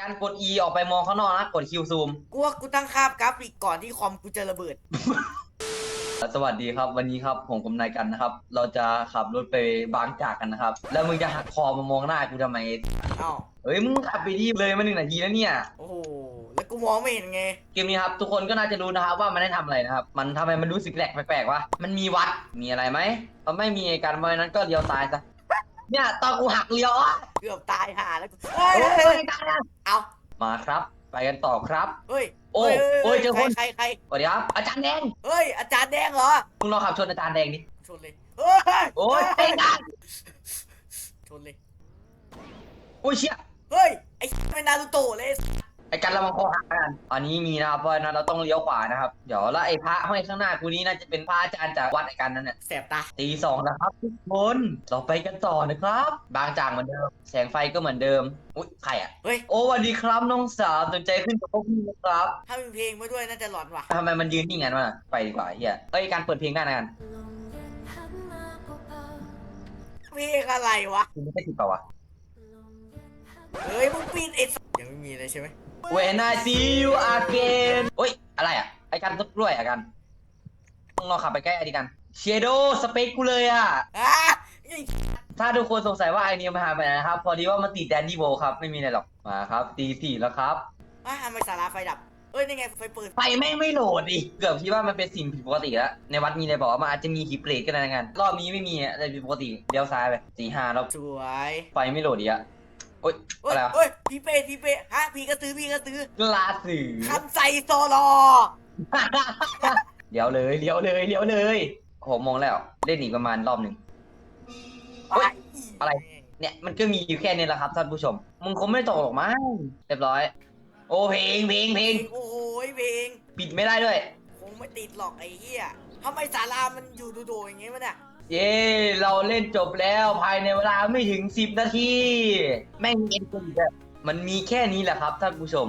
การกด E ออกไปมองข้างนอกนะ กด Q ซูม กูว่ากูตั้งค่าบกราฟิกก่อนที่คอมกูจะระเบิด สวัสดีครับ วันนี้ครับผมกับนายกันนะครับ เราจะขับรถไปบางจากกันนะครับ แล้วมึงจะหักคอมามองหน้ากูทำไมเอ้าเฮ้ยมึงขับไปดีเลยมาหนึ่งนาทีแล้วเนี่ย โอ้โห แล้วกูมองไม่เห็นไง เกมนี้ครับทุกคนก็น่าจะรู้นะครับว่ามันได้ทำอะไรนะครับ มันทำไมมันรู้สึกแปลกแปลกๆวะ มันมีวัด มีอะไรไหมถ้าไม่มีการเพราะฉะนั้นก็เลี้ยวซ้ายซะ เนี่ยตอนกูหักเลี้ยวอะเกือบตายห่าแล้วกูเฮ้ยโอ้เฮ้ยยเฮ้ยตายแล้วเอามาครับ ไปกันต่อครับ เฮ้ยโอ้ยฮ้โอ้ยเจอคน ใครใครสวัสดีครับ อาจารย์แดงเฮ้ยอาจารย์แดงเหรอมึงลองขับชนอาจารย์แดงดิชนเลยเฮ้ยโอ้ยเต้นได้ชนเลยโอ้ยเชี่ยเฮ้ยไอ้ไม่นารูโตะเลย ไอ้กันระวังคอหักกันอันนี้มีนะครับเพราะฉะนั้นเราต้องเลี้ยวขวานะครับ เดี๋ยวแล้วไอ้พระห้อยข้างหน้ากูนี้น่าจะเป็นพระอาจารย์จากวัดไอ้กันนั่นแหละแสบตา ตีสองนะครับทุกคนเราไปกันต่อนะครับ บางจากเหมือนเดิม แสงไฟก็เหมือนเดิม อุ้ยใครอะเฮ้ย โอ้สวัสดีครับน้องสาวสนใจขึ้นกับพวกพี่นะครับถ้ามีเพลงมาด้วยน่าจะหลอนว่ะ ทำไมมันยืนนิ่งงั้นวะไปดีกว่าเฮียเอ้ยการเปิดเพลงได้นะกันเพลงอะไรวะคุณไม่ได้ติดเปล่าวะ เฮ้ยมึงปิดไอ้สัสยังไม่มีเลยใช่ไหม When I see you again โอ้ย อะไรอะ ไอ้กันต้นกล้วยอะกันมึงลองขับไปใกล้ไอ้ดิกัน เชโดสเปคกูเลยอะ อะไอ้ถ้าทุกคนสงสัยว่าไอเนียมาหายไปไหนนะครับ พอดีว่ามันติดแดนดี้โบครับ ไม่มีอะไรหรอก มาครับ ตีสี่แล้วครับ อะทำไมสาราไฟดับ เอ้ย นี่ไงไฟเปิด ไฟแม่งไม่โหลดดิเกือบคิดว่ามันเป็นสิ่งผิดปกติแล้ว ในวัดมีอะไรบอกว่ามันอาจจะมีหีเปรตก็ได้นะกันรอบนี้ไม่มีอะไรผิดปกติเลี้ยวซ้ายไปสี่ห้าแล้วสวย ไฟไม่โหลดอีกอะ โอ๊ยเฮ้ยอะไรวะเฮ้ยพี่เป้พี่เป้ฮะพี่กระตือพี่กระตือลาสื่อคำใส่โซโลเลี้ยวเลยเลี้ยวเลยเลี้ยวเลยหกโมงแล้ว เล่นอีกประมาณรอบหนึ่งเฮ้ยอะไร เนี่ยมันก็มีอยู่แค่นี้แหละครับท่านผู้ชม มึงคงไม่ตกหรอกมั้งเรียบร้อย โอ้เพลงเพลงเพลงโอ้โหเพลงปิดไม่ได้ด้วย คงไม่ติดหรอกไอ้เหี้ยทำไมสารามันอยู่โดดๆอย่างงี้วะเนี่ย เย้เราเล่นจบแล้วภายในเวลาไม่ถึง 10 นาที แม่งเอ็นติดแล้วมันมีแค่นี้แหละครับท่านผู้ชม